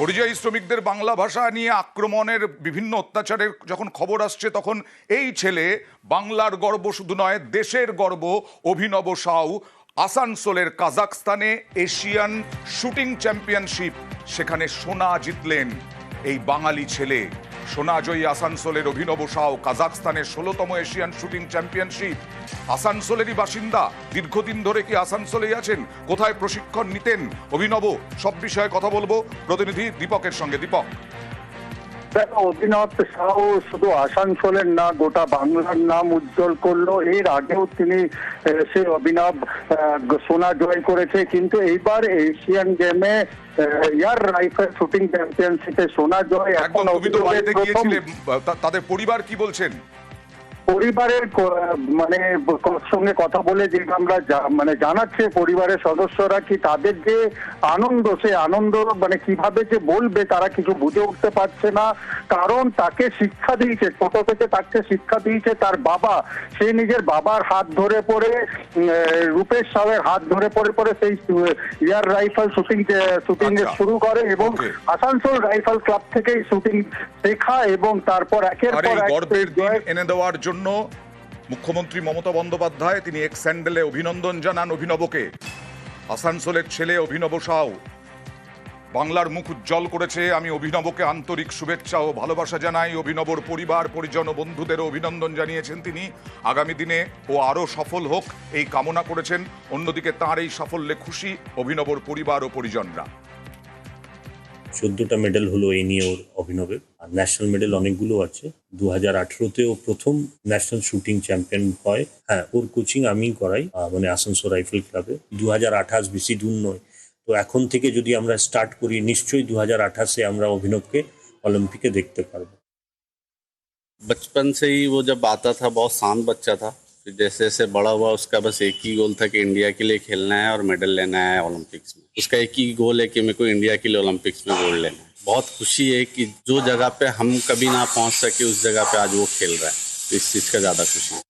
পরিযায়ী শ্রমিকদের বাংলা ভাষা নিয়ে আক্রমণের বিভিন্ন অত্যাচারের যখন খবর আসছে, তখন এই ছেলে বাংলার গর্ব শুধু নয়, দেশের গর্ব। অভিনব সাউ, আসানসোলের কাজাকস্তানে এশিয়ান শুটিং চ্যাম্পিয়নশিপ। সেখানে সোনা জিতলেন এই বাঙালি ছেলে। সোনাজয়ী আসানসোলের অভিনব সাও কাজাকস্তানের ষোলোতম এশিয়ান শুটিং চ্যাম্পিয়নশিপ। আসানসোলেরই বাসিন্দা, দীর্ঘদিন ধরে কি আসানসোলেই আছেন? কোথায় প্রশিক্ষণ নিতেন? অভিনব সব বিষয়ে কথা বলব। প্রতিনিধি দীপকের সঙ্গে। দীপক। দেখো অভিনাথ সাহু শুধু আসানসোলের না গোটা বাংলার নাম উজ্জ্বল করল। এর আগেও তিনি সে অভিনব সোনা জয় করেছে। কিন্তু এইবার এশিয়ান গেমে ইয়ার রাইফেল শুটিং চ্যাম্পিয়নশিপে সোনা জয় এখন তাদের পরিবার কি বলছেন? পরিবারের মানে সঙ্গে কথা বলে যে আমরা মানে জানাচ্ছে পরিবারের সদস্যরা কি তাদের যে আনন্দ সে আনন্দ মানে কীভাবে যে বলবে তারা কিছু বুঝে উঠতে পারছে না। কারণ তাকে শিক্ষা দিয়েছে ছোট থেকে তাকে শিক্ষা দিয়েছে তার বাবা। সে নিজের বাবার হাত ধরে পড়ে রূপেশ সাহের হাত ধরে পড়ে পড়ে সেই এয়ার রাইফেল শুটিং শুটিং আচ্ছা। শুরু করে এবং আসানসোল রাইফেল ক্লাব থেকেই শুটিং শেখা এবং তারপর একের পর এক এনে দেওয়ার জন্য মুখ্যমন্ত্রী মমতা বন্দ্যোপাধ্যায়, তিনি এক স্যান্ডেলে অভিনন্দন জানান অভিনবকে। আসানসোলের ছেলে অভিনব সাউ। বাংলার মুখ উজ্জ্বল করেছে, আমি অভিনবকে আন্তরিক শুভেচ্ছা ও ভালোবাসা জানাই। অভিনবর পরিবার, পরিজন ও বন্ধুদেরও অভিনন্দন জানিয়েছেন তিনি। আগামী দিনে ও আরও সফল হোক এই কামনা করেছেন, অন্যদিকে তাঁর এই সাফল্যে খুশি অভিনবর পরিবার ও পরিজনরা। চোদ্দটা মেডেল হলো এই নিয়ে ওর অভিনবের আর ন্যাশনাল মেডেল অনেকগুলো আছে দু হাজার আঠেরোতে ও প্রথম ন্যাশনাল শুটিং চ্যাম্পিয়ন হয় হ্যাঁ ওর কোচিং আমিই করাই আহ, মানে আসানসোল রাইফেল ক্লাবে দু হাজার আঠাশ বেশি দূর নয় তো এখন থেকে যদি আমরা স্টার্ট করি নিশ্চয়ই দু হাজার আঠাশে আমরা অভিনবকে অলিম্পিকে দেখতে পারবো बचपन से ही वो जब आता था बहुत शांत बच्चा था फिर जैसे जैसे बड़ा हुआ उसका बस एक ही गोल था कि इंडिया के लिए खेलना है और मेडल लेना है ओलंपिक्स में उसका एक ही गोल है कि मेरे को इंडिया के लिए ओलंपिक्स में गोल्ड लेना है बहुत खुशी है कि जो जगह पे हम कभी ना पहुँच सके, उस जगह पे आज वो खेल रहा है। तो इस चीज़ का ज़्यादा खुशी है।